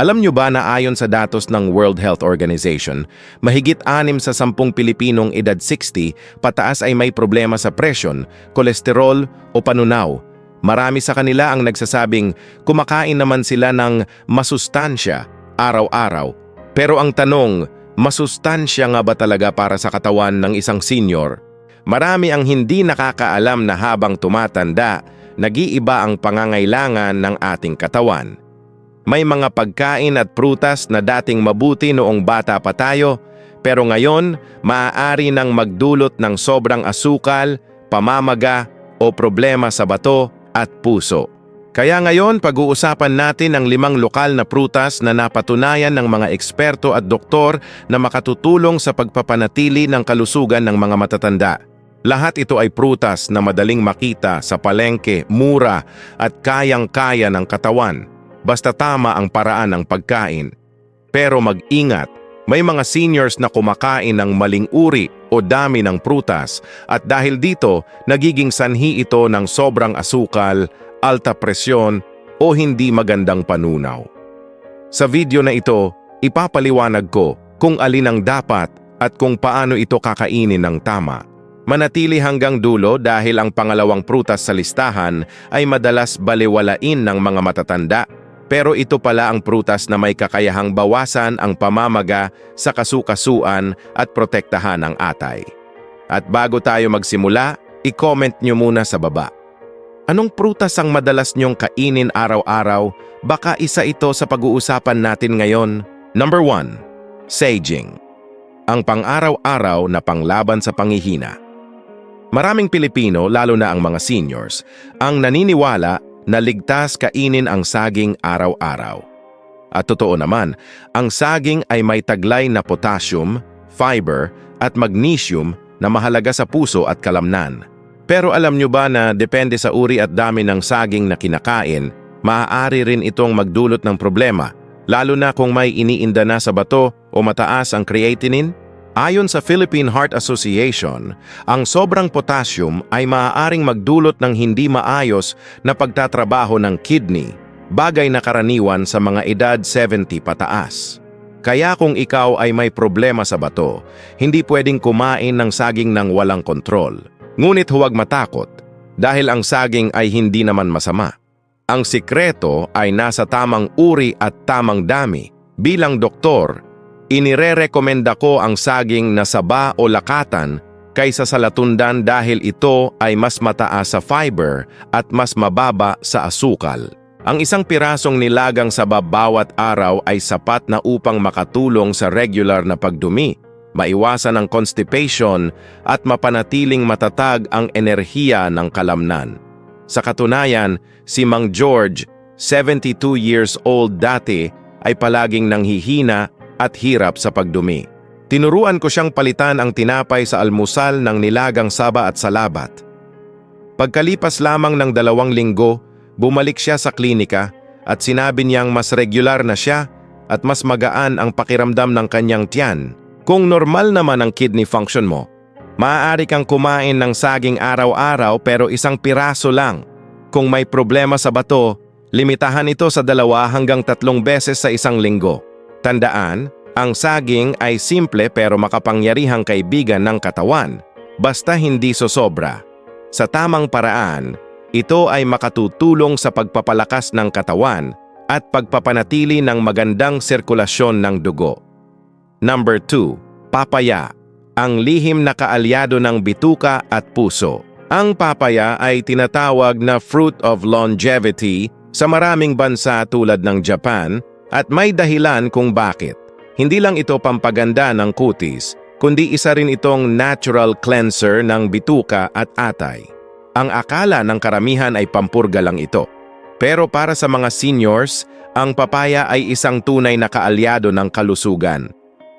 Alam nyo ba na ayon sa datos ng World Health Organization, mahigit anim sa sampung Pilipinong edad 60 pataas ay may problema sa presyon, kolesterol o panunaw. Marami sa kanila ang nagsasabing kumakain naman sila ng masustansya araw-araw. Pero ang tanong, masustansya nga ba talaga para sa katawan ng isang senior? Marami ang hindi nakakaalam na habang tumatanda, nag-iiba ang pangangailangan ng ating katawan. May mga pagkain at prutas na dating mabuti noong bata pa tayo, pero ngayon maaari nang magdulot ng sobrang asukal, pamamaga o problema sa bato at puso. Kaya ngayon pag-uusapan natin ang limang lokal na prutas na napatunayan ng mga eksperto at doktor na makatutulong sa pagpapanatili ng kalusugan ng mga matatanda. Lahat ito ay prutas na madaling makita sa palengke, mura at kayang-kaya ng katawan basta tama ang paraan ng pagkain. Pero mag-ingat, may mga seniors na kumakain ng maling uri o dami ng prutas at dahil dito, nagiging sanhi ito ng sobrang asukal, alta presyon o hindi magandang panunaw. Sa video na ito, ipapaliwanag ko kung alin ang dapat at kung paano ito kakainin ng tama. Manatili hanggang dulo dahil ang pangalawang prutas sa listahan ay madalas baliwalain ng mga matatanda pero ito pala ang prutas na may kakayahang bawasan ang pamamaga sa kasukasuan at protektahan ang atay. At bago tayo magsimula, i-comment nyo muna sa baba. Anong prutas ang madalas nyong kainin araw-araw? Baka isa ito sa pag-uusapan natin ngayon. Number 1. Saging. Ang pang-araw-araw na panglaban sa pangihina. Maraming Pilipino, lalo na ang mga seniors, ang naniniwala na ligtas kainin ang saging araw-araw. At totoo naman, ang saging ay may taglay na potassium, fiber at magnesium na mahalaga sa puso at kalamnan. Pero alam nyo ba na depende sa uri at dami ng saging na kinakain, maaari rin itong magdulot ng problema, lalo na kung may iniinda na sa bato o mataas ang creatinine? Ayon sa Philippine Heart Association, ang sobrang potassium ay maaaring magdulot ng hindi maayos na pagtatrabaho ng kidney, bagay na karaniwan sa mga edad 70 pataas. Kaya kung ikaw ay may problema sa bato, hindi pwedeng kumain ng saging ng walang kontrol. Ngunit huwag matakot, dahil ang saging ay hindi naman masama. Ang sikreto ay nasa tamang uri at tamang dami. Bilang doktor, Inirerekomenda ko ang saging na saba o lakatan kaysa sa latundan dahil ito ay mas mataas sa fiber at mas mababa sa asukal. Ang isang pirasong nilagang saba bawat araw ay sapat na upang makatulong sa regular na pagdumi, maiwasan ang constipation at mapanatiling matatag ang enerhiya ng kalamnan. Sa katunayan, si Mang George, 72 years old dati, ay palaging nanghihina at hirap sa pagdumi. Tinuruan ko siyang palitan ang tinapay sa almusal ng nilagang saba at salabat. Pagkalipas lamang ng dalawang linggo, bumalik siya sa klinika at sinabi niyang mas regular na siya at mas magaan ang pakiramdam ng kanyang tiyan. Kung normal naman ang kidney function mo, maaari kang kumain ng saging araw-araw pero isang piraso lang. Kung may problema sa bato, limitahan ito sa dalawa hanggang tatlong beses sa isang linggo. Tandaan, ang saging ay simple pero makapangyarihang kaibigan ng katawan, basta hindi sosobra. Sa tamang paraan, ito ay makatutulong sa pagpapalakas ng katawan at pagpapanatili ng magandang sirkulasyon ng dugo. Number 2. Papaya, ang lihim na kaalyado ng bituka at puso. Ang papaya ay tinatawag na fruit of longevity sa maraming bansa tulad ng Japan at may dahilan kung bakit. Hindi lang ito pampaganda ng kutis, kundi isa rin itong natural cleanser ng bituka at atay. Ang akala ng karamihan ay pampurga lang ito. Pero para sa mga seniors, ang papaya ay isang tunay na kaalyado ng kalusugan.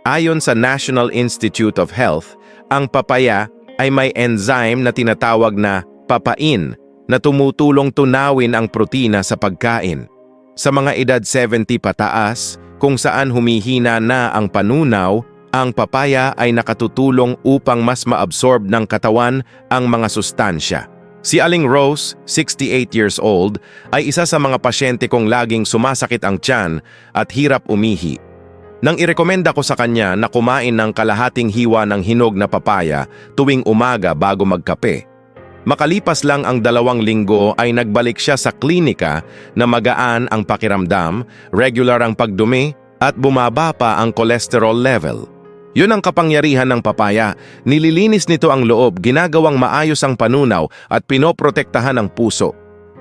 Ayon sa National Institute of Health, ang papaya ay may enzyme na tinatawag na papain na tumutulong tunawin ang protina sa pagkain. Sa mga edad 70 pataas, kung saan humihina na ang panunaw, ang papaya ay nakatutulong upang mas maabsorb ng katawan ang mga sustansya. Si Aling Rose, 68 years old, ay isa sa mga pasyente kong laging sumasakit ang tiyan at hirap umihi. Nang irekomenda ko sa kanya na kumain ng kalahating hiwa ng hinog na papaya tuwing umaga bago magkape. Makalipas lang ang dalawang linggo ay nagbalik siya sa klinika na magaan ang pakiramdam, regular ang pagdumi at bumaba pa ang cholesterol level. Yun ang kapangyarihan ng papaya. Nililinis nito ang loob, ginagawang maayos ang panunaw at pinoprotektahan ang puso.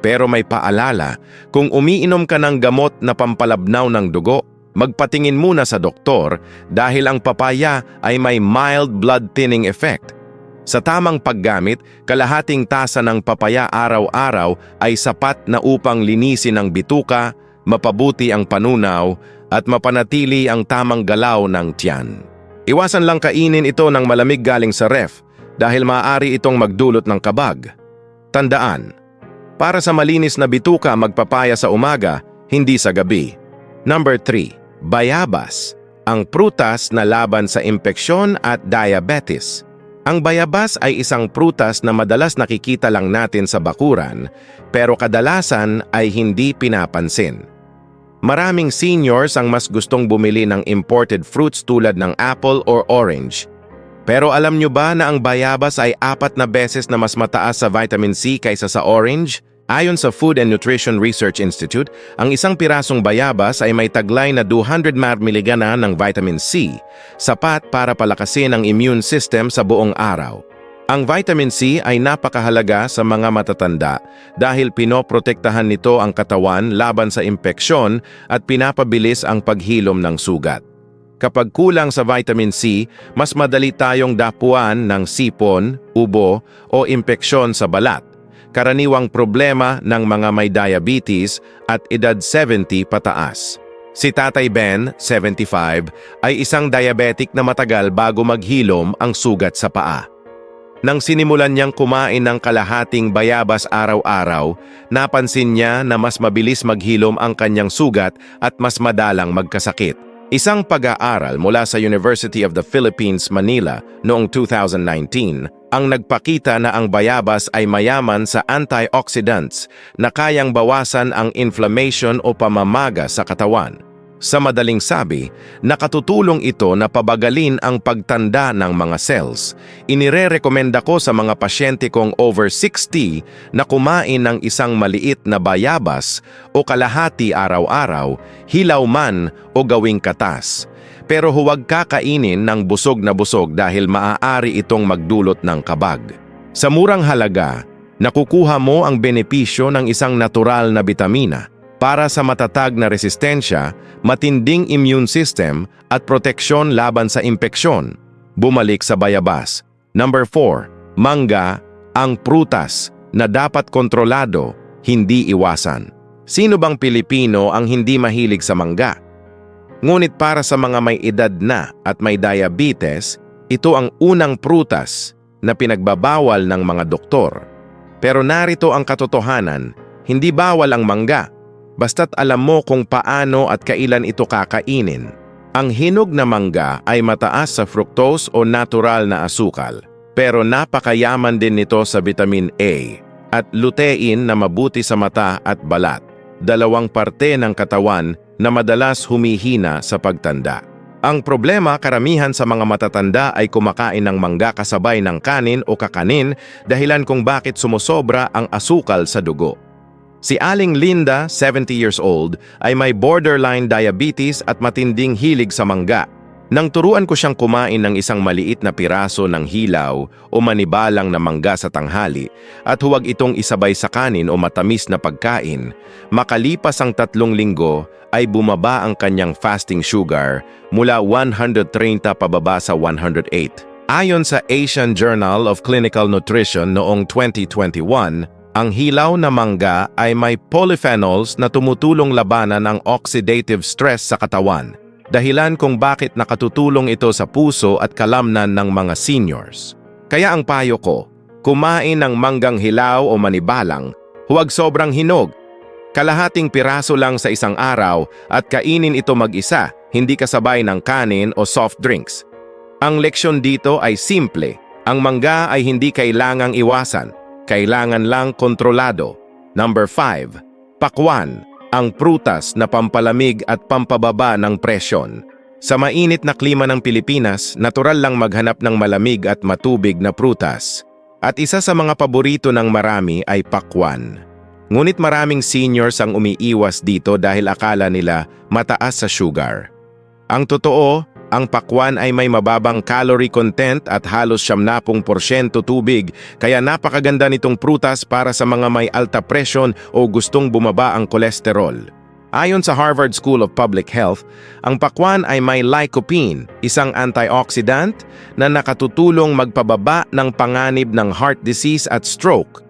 Pero may paalala, kung umiinom ka ng gamot na pampalabnaw ng dugo, magpatingin muna sa doktor dahil ang papaya ay may mild blood thinning effect. Sa tamang paggamit, kalahating tasa ng papaya araw-araw ay sapat na upang linisin ang bituka, mapabuti ang panunaw, at mapanatili ang tamang galaw ng tiyan. Iwasan lang kainin ito ng malamig galing sa ref dahil maaari itong magdulot ng kabag. Tandaan, para sa malinis na bituka magpapaya sa umaga, hindi sa gabi. Number 3. Bayabas, ang prutas na laban sa impeksyon at diabetes. Ang bayabas ay isang prutas na madalas nakikita lang natin sa bakuran, pero kadalasan ay hindi pinapansin. Maraming seniors ang mas gustong bumili ng imported fruits tulad ng apple or orange. Pero alam nyo ba na ang bayabas ay apat na beses na mas mataas sa vitamin C kaysa sa orange? Ayon sa Food and Nutrition Research Institute, ang isang pirasong bayabas ay may taglay na 200 mg ng vitamin C, sapat para palakasin ang immune system sa buong araw. Ang vitamin C ay napakahalaga sa mga matatanda dahil pinoprotektahan nito ang katawan laban sa impeksyon at pinapabilis ang paghilom ng sugat. Kapag kulang sa vitamin C, mas madali tayong dapuan ng sipon, ubo o impeksyon sa balat karaniwang problema ng mga may diabetes at edad 70 pataas. Si Tatay Ben, 75, ay isang diabetic na matagal bago maghilom ang sugat sa paa. Nang sinimulan niyang kumain ng kalahating bayabas araw-araw, napansin niya na mas mabilis maghilom ang kanyang sugat at mas madalang magkasakit. Isang pag-aaral mula sa University of the Philippines, Manila noong 2019 ang nagpakita na ang bayabas ay mayaman sa antioxidants na kayang bawasan ang inflammation o pamamaga sa katawan. Sa madaling sabi, nakatutulong ito na pabagalin ang pagtanda ng mga cells. Inire-rekomenda ko sa mga pasyente kong over 60 na kumain ng isang maliit na bayabas o kalahati araw-araw, hilaw man o gawing katas pero huwag kakainin ng busog na busog dahil maaari itong magdulot ng kabag. Sa murang halaga, nakukuha mo ang benepisyo ng isang natural na bitamina para sa matatag na resistensya, matinding immune system at proteksyon laban sa impeksyon. Bumalik sa bayabas. Number 4. Mangga, ang prutas na dapat kontrolado, hindi iwasan. Sino bang Pilipino ang hindi mahilig sa mangga? Ngunit para sa mga may edad na at may diabetes, ito ang unang prutas na pinagbabawal ng mga doktor. Pero narito ang katotohanan, hindi bawal ang mangga, basta't alam mo kung paano at kailan ito kakainin. Ang hinog na mangga ay mataas sa fructose o natural na asukal, pero napakayaman din nito sa vitamin A at lutein na mabuti sa mata at balat, dalawang parte ng katawan na madalas humihina sa pagtanda. Ang problema karamihan sa mga matatanda ay kumakain ng mangga kasabay ng kanin o kakanin dahilan kung bakit sumusobra ang asukal sa dugo. Si Aling Linda, 70 years old, ay may borderline diabetes at matinding hilig sa mangga nang turuan ko siyang kumain ng isang maliit na piraso ng hilaw o manibalang na mangga sa tanghali at huwag itong isabay sa kanin o matamis na pagkain, makalipas ang tatlong linggo ay bumaba ang kanyang fasting sugar mula 130 pababa sa 108. Ayon sa Asian Journal of Clinical Nutrition noong 2021, ang hilaw na mangga ay may polyphenols na tumutulong labanan ang oxidative stress sa katawan dahilan kung bakit nakatutulong ito sa puso at kalamnan ng mga seniors. Kaya ang payo ko, kumain ng manggang hilaw o manibalang, huwag sobrang hinog. Kalahating piraso lang sa isang araw at kainin ito mag-isa, hindi kasabay ng kanin o soft drinks. Ang leksyon dito ay simple. Ang mangga ay hindi kailangang iwasan. kailangan lang kontrolado. Number 5. Pakwan, ang prutas na pampalamig at pampababa ng presyon. Sa mainit na klima ng Pilipinas, natural lang maghanap ng malamig at matubig na prutas. At isa sa mga paborito ng marami ay pakwan. Ngunit maraming seniors ang umiiwas dito dahil akala nila mataas sa sugar. Ang totoo, ang pakwan ay may mababang calorie content at halos 70% tubig kaya napakaganda nitong prutas para sa mga may alta presyon o gustong bumaba ang kolesterol. Ayon sa Harvard School of Public Health, ang pakwan ay may lycopene, isang antioxidant na nakatutulong magpababa ng panganib ng heart disease at stroke.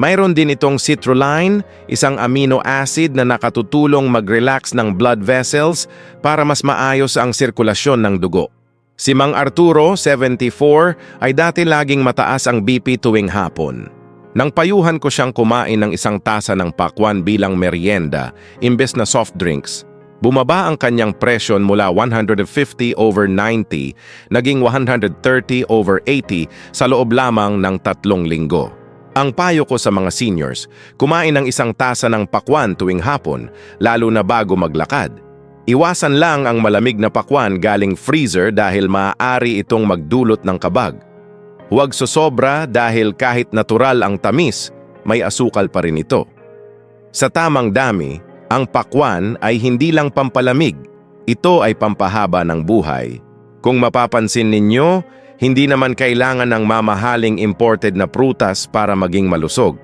Mayroon din itong citrulline, isang amino acid na nakatutulong mag-relax ng blood vessels para mas maayos ang sirkulasyon ng dugo. Si Mang Arturo, 74, ay dati laging mataas ang BP tuwing hapon. Nang payuhan ko siyang kumain ng isang tasa ng pakwan bilang merienda, imbes na soft drinks, bumaba ang kanyang presyon mula 150 over 90, naging 130 over 80 sa loob lamang ng tatlong linggo. Ang payo ko sa mga seniors, kumain ng isang tasa ng pakwan tuwing hapon, lalo na bago maglakad. Iwasan lang ang malamig na pakwan galing freezer dahil maaari itong magdulot ng kabag. Huwag sosobra dahil kahit natural ang tamis, may asukal pa rin ito. Sa tamang dami, ang pakwan ay hindi lang pampalamig, ito ay pampahaba ng buhay. Kung mapapansin ninyo, hindi naman kailangan ng mamahaling imported na prutas para maging malusog.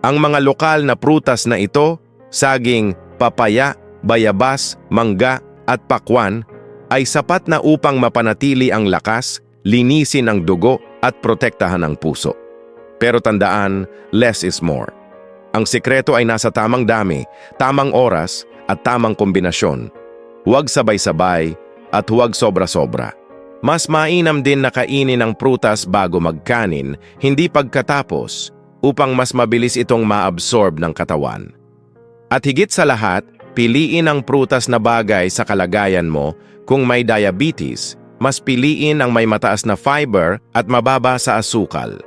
Ang mga lokal na prutas na ito, saging, papaya, bayabas, mangga at pakwan, ay sapat na upang mapanatili ang lakas, linisin ang dugo at protektahan ang puso. Pero tandaan, less is more. Ang sikreto ay nasa tamang dami, tamang oras at tamang kombinasyon. Huwag sabay-sabay at huwag sobra-sobra. Mas mainam din na kainin ang prutas bago magkanin, hindi pagkatapos, upang mas mabilis itong maabsorb ng katawan. At higit sa lahat, piliin ang prutas na bagay sa kalagayan mo kung may diabetes, mas piliin ang may mataas na fiber at mababa sa asukal.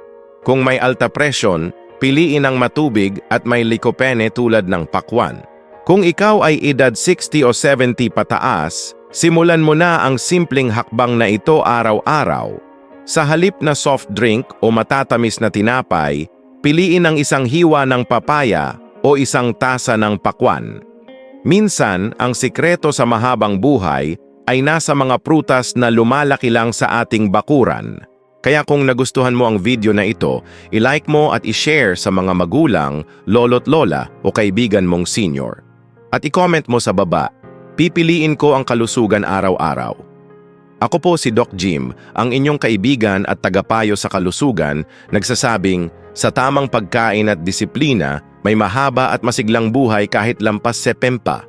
Kung may alta presyon, piliin ang matubig at may likopene tulad ng pakwan. Kung ikaw ay edad 60 o 70 pataas, simulan mo na ang simpleng hakbang na ito araw-araw. Sa halip na soft drink o matatamis na tinapay, piliin ang isang hiwa ng papaya o isang tasa ng pakwan. Minsan, ang sikreto sa mahabang buhay ay nasa mga prutas na lumalaki lang sa ating bakuran. Kaya kung nagustuhan mo ang video na ito, ilike mo at ishare sa mga magulang, lolo't lola o kaibigan mong senior. At i-comment mo sa baba, pipiliin ko ang kalusugan araw-araw. Ako po si Doc Jim, ang inyong kaibigan at tagapayo sa kalusugan, nagsasabing, sa tamang pagkain at disiplina, may mahaba at masiglang buhay kahit lampas sepempa.